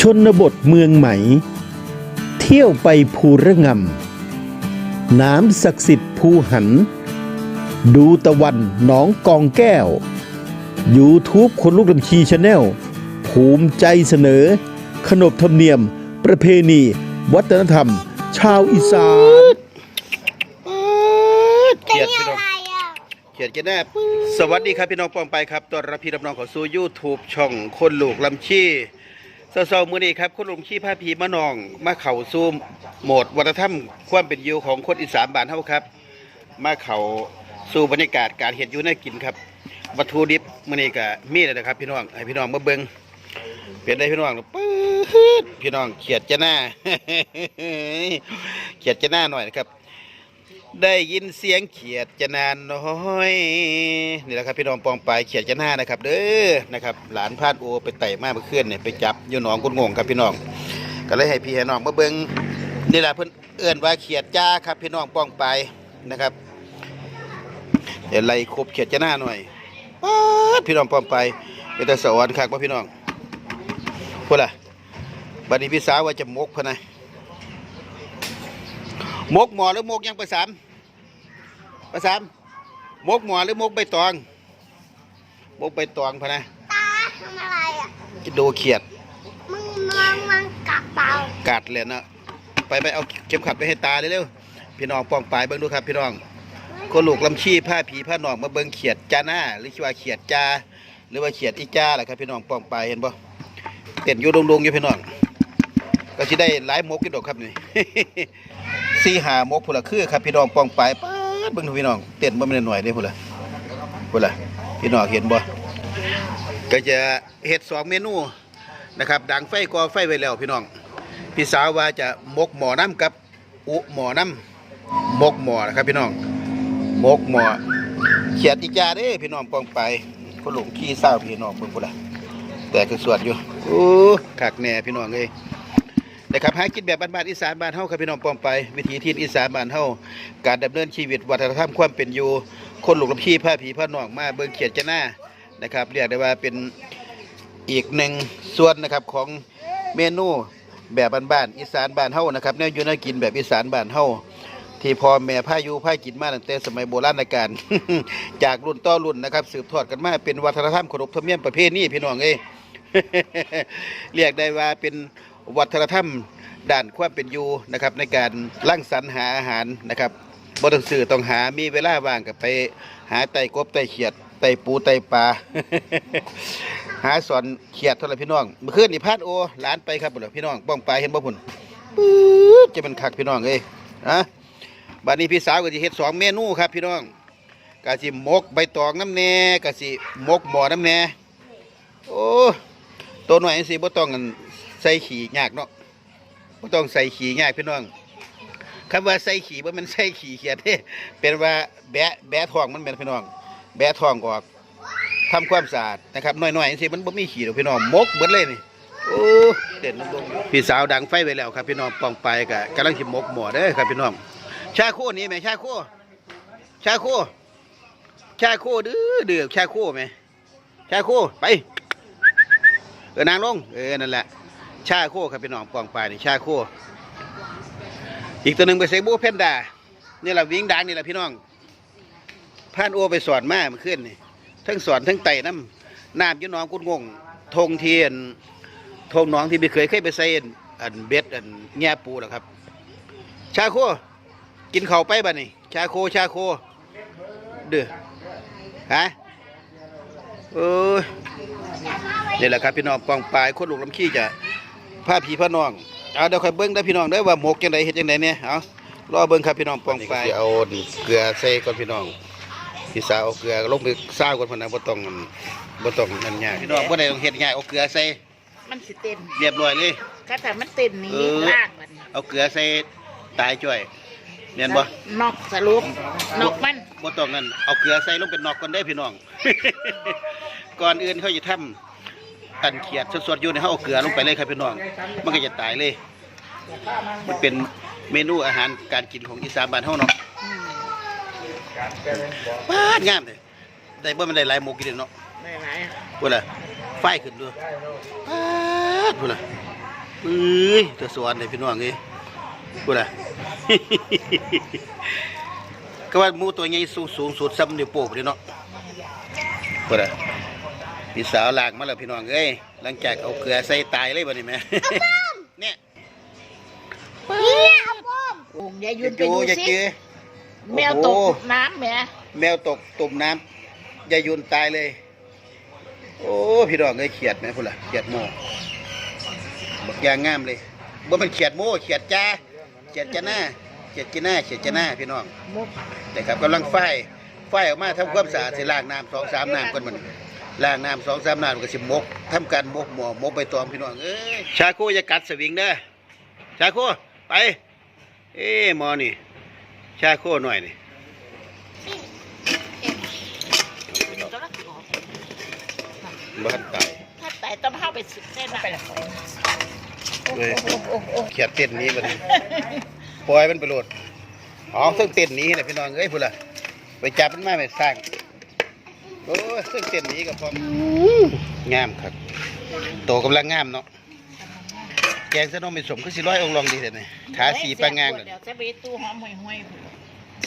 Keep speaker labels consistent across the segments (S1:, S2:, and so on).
S1: ชนบทเมืองไหม เที่ยวไปภูระงำ น้ำศักดิ์สิทธิ์ภูหัน ดูตะวันหนองกองแก้ว YouTube คนลูกลำชีชาแนลภูมิใจเสนอ ขนบธรรมเนียม ประเพณี วัฒนธรรม ชาวอีสาน
S2: เขียดพี่น้อง
S3: อะไรอะ
S2: เขียดกันแน่สวัสดีครับพี่น้องปองไปครับตอนรับพี่รับน้องเของสู่ยูทูบช่องคนลูกลำชี้ เศร้าๆมื้อนี้ครับคนลูกลำชี้าพีมะนอง มาเข่าซูมโหมดวัฒนธรรมความเป็นอยู่ของคนอีสานบ้านเฮาครับ มาเข่าสู่บรรยากาศการเห็ดอยู่น่ากินครับ วัตถุดิบมื้อนี้ก็มีแล้วนะครับ พี่น้องให้พี่น้องมาเบิ่งเป็นได้พี่น้องปื๊ดพี่น้องเขียดจะหน้าเขียดจะหน้าหน่อยนะครับ ได้ยินเสียงเขียดจะนานน้อยนี่แหละครับพี่น้องปองปลายเขียดจะหน้านะครับ เด้อนะครับ หลานพาดโอไปไต่มาเมื่อนเนี่ยไปจับอยู่หนองกุนงงครับพี่น้องก็เลยให้พี่ให้น้องมาเบิ้งนี่แหละเพิ่นเอื้อนว่าเขียดจ้าครับ พี่น้องปองปลายนะครับเดี๋ยวไล่ครบเขียดจะหน้าหน่อยป๊าพี่น้องปองปลายเป็นแต่สวรรค์ครับว่าพี่น้องพูดล่ะบัดนี้พี่สาวว่าจะมกพะนะมกหมอหรือมกยังประสาม ประสามมกหมอหรือมกใบตอง มกใบตองพะนะ
S3: ตาทำอะไรอะ
S2: ดูเขียด
S3: มึงมึงมึงกระเป๋า
S2: กัดเลยนะไปไปเอาเข็มขัดไปให้ตาเร็วๆพี่น้องปองปลายเบิ่งดูครับพี่น้องคนลูกลำชี้ผ้าผีผ้าหนองมาเบิ่งเขียดจ้าหน้าหรือว่าเขียดจ้าหรือว่าเขียดอีจ้าแหละครับพี่น้องปองปลายเห็นบ่เต้นอยู่ดงๆอยู่พี่น้องก็สิได้หลายมกกี่ดอกครับนี่สี่หามกพุ่นละคือครับพี่น้องปองปลายป๊า ดเบิ่งดูพี่น้องเต้นบ่แม่นหน่อยเด้พุ่นละพุ่นละพี่น้องเห็นบ่ก็จะเฮ็ดสองเมนูนะครับดังไฟก่อไฟไว้แล้วพี่น้องพี่สาวว่าจะมกหมอน้ำกับอุหมอน้ำมกหมอนะครับพี่น้องมกหมอเขียดอีกาเด้พี่น้องปองไปคนหลงขี้เศร้าพี่น้องเพิ่นพุ่นละแต่คือสวดอยู่โอ้คักแน่พี่น้องเอ้ย นะครับหากินแบบบ้านๆอีสานบ้านเฮาครับพี่น้องปองไป วิถีที่อีสานบ้านเฮาการดำเนินชีวิตวัฒนธรรมความเป็นอยู่ คนหลงลำพี่ผ้าผีผ้านองมาเบิ่งเขียดจะหน้านะครับเรียกได้ว่าเป็นอีกหนึ่งส่วนนะครับของเมนูแบบบ้านๆอีสานบ้านเฮานะครับแนวอยู่แนกินแบบอีสานบ้านเฮาที่พ่อแม่พายู่พากินมาตั้งแต่สมัยโบราณกาลจากรุ่นต่อรุ่นนะครับ สืบทอดกันมาเป็นวัฒนธรรมขนบธรรมเนียมประเพณีพี่น้องเอ้เรียกได้ว่าเป็น วัฒนธรรมด้านความเป็นอยู่นะครับในการร่างสรรค์หาอาหารนะครับบ่ต้องซื้อต้องหามีเวลาว่างกับไปหาไต่กบไต่เขียดไต่ปูไต่ปลา หาสอนเขียดเท่าไรพี่น้องเมื่อคืนนี่พาดโอหลานไปครับบ่ล่ะพี่น้องบ้องปลาเห็นบ่พุ่นปื๊ดจะเป็นคักพี่น้องเอ้ยอะบัดนี้พี่สาวก็สิเฮ็ดสองเมนูครับพี่น้องกะสิมกใบตองน้ำแหน่กะสิมกหมอน้ำแหน่โอ้ตัวหน่อยสิบ่ต้องอัน ส่ขี่ยากเนาะบ่ต้องใส่ขี่ยากพี่น้องคำว่าใส่ขี่บ่แมันใส่ขี่เขียดเด้เป็นว่าแบะแบะทองมันแม่นพี่น้อง แบะทองออกทำความสะอาดนะครับน้อยๆสิมันบ่มีขี่ดอกพี่น้องมกเบิดเลยนี่โอ้เด่นลงพี่สาวดังไฟไวแล้วครับพี่น้องปองไปก็กำลังสิมกหม้อเด้อครับพี่น้องชาโคนี่แม่ชาโคชาโคชาโคดื้อดื้อชาโคแม่ชาโคไปเออนางลงเออนั่นแหละ ชาโคครับพี่น้องปองปลายนี่ชาโคอีกตัวหนึ่งไปเซบูเพนดานี่แหละวิ่งดังนี่แหละพี่น้องพานโอไปสอนมาเมื่อคืนนี่ทั้งสอนทั้งไต่น้ำน้ำยุ่น้องกุดงงทงเทียนทงน้องที่ไม่เคยเคยไปใส่อันเบ็ดอันแง่ปูหรอกครับ ชาโคกินเข่าไปบ้านี่ชาโคชาโคเด้อฮะเอ้ยนี่แหละครับพี่น้องปองปลายคนลูกลำขี้จะ ผ้าผีผ้าน้องเอาเดี๋ยวค่อยเบิ้งได้อพี่น้องได้อว่าหมกจังไดเฮ็ดจังไดเนี่ยเอารอเบิ้งครับพี่น้องปองปลายเอาเกลือใส่ก่อนพี่น้องพี่สาวเอาเกลือลงไปซ่าวก่อนพุ่นนะบ่ต้องบ่ต้องนั่นยากพี่น้องบ่ได้ต้องเฮ็ดยากเอาเกลือใส่
S4: มันสิเต้น
S2: เรียบร้อยเลย
S4: ก็แต่มันเต้นนี้
S2: เออ
S4: ล่างมัน
S2: เอาเกลือใส่ตายจ่อยแม่นบ่
S4: นอกสรุปนอกมัน
S2: บ่ต้องนั่นเอาเกลือใส่ลงเป็นนอกก่อนได้อพี่น้อง ก่อนอื่นเขาจะทำ ตันเขียดสดๆอยู่ในเขาเอาเกลือลงไปเลยครับพี่น้อง มันก็จะตายเลย มันเป็นเมนูอาหารการกินของอีสานบ้านเฮาเนาะป้าดงามเลยได้บ่มันได้หลายหมกกินเนาะ
S4: ไม่ไร
S2: พุ่นล่ะไฟขึ้นด้วยป้าดพุ่นล่ะเอ้ยตัวสวนเลยพี่น้องเอ้ยพูดอะไรก็ว่าหมูตัวใหญ่สูงสูงสุดซ้ำนิ้วโป้งเลยเนาะพูดอะไร พี่สาวล้างมาแล้วพี่น้องเอ้ยหลังจากเอาเกลือใส่ตายเลยบ่นี่แม่เนี่ย
S3: เนี่ยเอาบอม
S4: โอ่งยาย
S2: อ
S4: ยุ
S2: ย่าน
S4: ไป
S2: จู
S4: ดู
S2: อย่า
S4: สิ
S2: เจอ
S4: แมวต
S2: โอ้
S4: ก
S2: โห
S4: น้ำแหม่
S2: แมวตกตุ่มน้ำยายุนตายเลย โอ้พี่น้องเอ้ยเขียดไหมพุ่นล่ะเขียดโม่บักยางงามเลยบ่มันเขียดโม่เขียดจ้าเขียดจ้าหน้าเขียดจีหน้าเขียดจ้าหน้าพี่น้อง
S4: มุก
S2: แต่ครับกำลังไฟไฟออกมาทำความสะอาดสิล้างน้ำสองสามน้ำก่อนมัน ล้างน้ำสองสามน้ำมันก็สิมกทำการมกหมอมกใบตองพี่น้องเอ้ยชาโคอย่ากัดสวิงเด้อชาโคไป เอ้หมอนี่ ชาโคหน่อยนี่
S4: ก็รักออก
S2: บ้านตาย
S4: ถ้าแต่ต้องเข้าไปสุดเส้นไปละ
S2: เว้ย
S4: โอ้โอ้โอ้
S2: เขียดเต้นหนี้บัดนี้ปล่อยมันไปโหลดอ๋อเครื่องเต้นหนี้นะพี่น้องเอ้ยพุ่นล่ะไปจับมันมาไปสร้าง โอ้ยเครื่องเต้นหนี้กับพร้อมงามครับโตกำลังงามเนาะแกงเส้นนมเป็นสมก็สิร้อยองค์ลองดีแต่เนี่ยขาสีปังงางเลย
S4: เดี๋ยวจะไปตู้หอมห่วยห่วย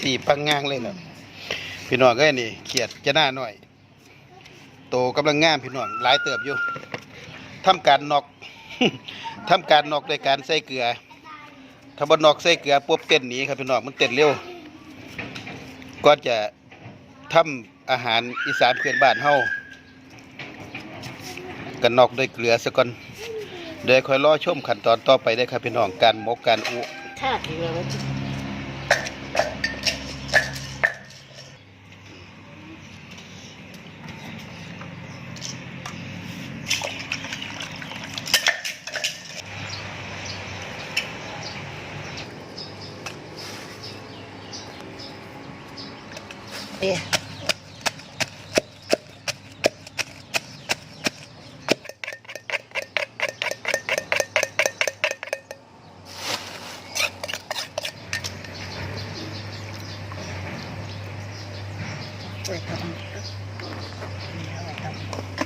S2: สีปังงางเลยเนาะพี่น้องเอ้ยนี่เขียดจะหน้าหน่อย โตกำลังงามพี่น้องหลายเติบอยู่ทำการนอกทำการนอกโดยการใส่เกลือถ้าบนนอกใส่เกลือปุ๊บเต้นหนีครับพี่น้องมันเต้นเร็วก่อนจะทำ อาหารอีสานเพื่อนบ้านเฮากันนอกด้วยเกลือซะก่อนเดี๋ยวค่อยรอชมขั้นตอนต่อไปได้ครับพี่น้องการหมกการอุ
S4: ชาติเลยว่าเอ๊ะ
S2: แล้วกินบ่ล่ะเด้อ
S4: เห็นหน้ามัน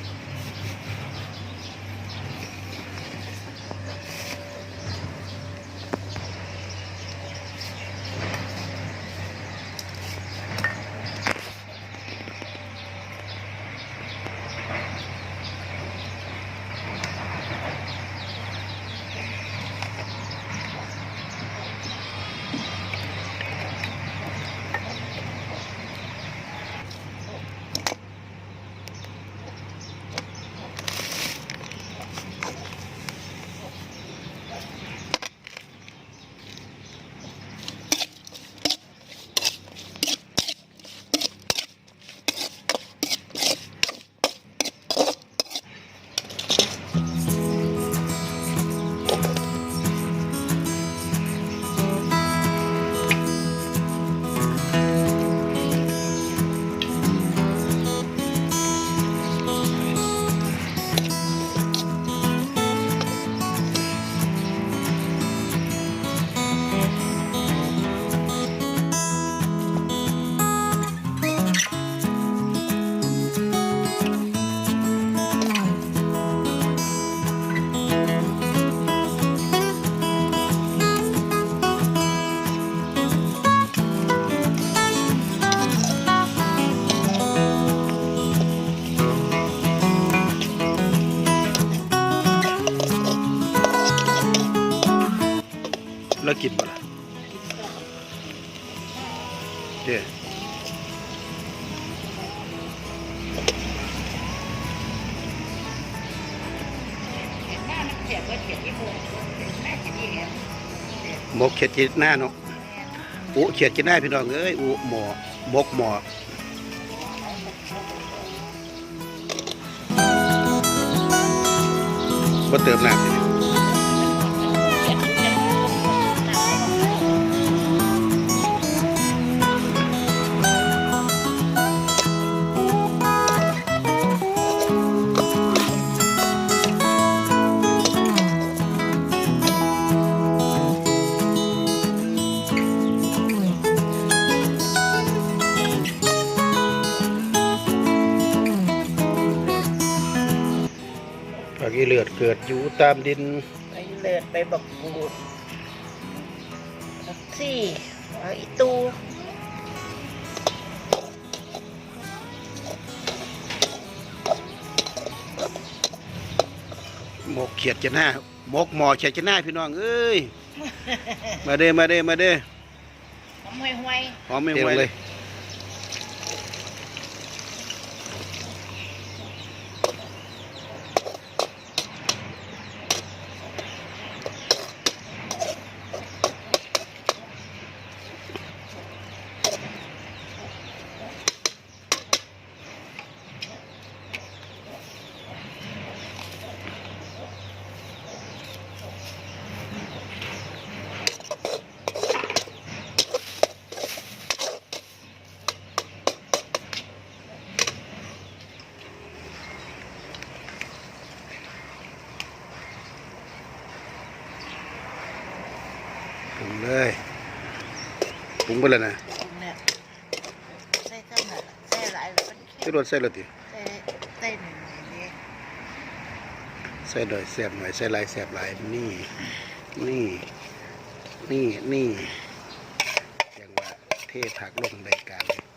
S4: เขียนว่าเขียนที่โบสถ์แม่เขียนที่แหม
S2: หมกเขียดจีหน้าเนาะอุเขียดจีหน้าพี่น้องเอ้ยอุหมอหมกหมอบ่เติมน้ำ ดเกิดอยู่ตามดิน
S4: ไปอยู่เลิศไปบักกูดบักซี่เอาอีตู
S2: หมกเขียดจะหน้าหมกหมอเขียดจะหน้าพี่น้องเอ้ย มาเด้อมาเด้อมาเด้อ
S4: หอมห่วย
S2: หอมไม่ไหวเลย งเลยปรุงไปแล้วนะ
S4: ๆปรุงเนี่ยใส่ข้าวหน่อยใส่หลายแล้วมัน
S2: ใส่
S4: เค็ม
S2: รสใส่รสดิ
S4: ใส่ใส่หน่อยๆนี่
S2: ใส่หน่อยแสบหน่อยใส่หลายแสบหลายนี่นี่นี่นี่อย่างว่าเทผักลงรายการเลย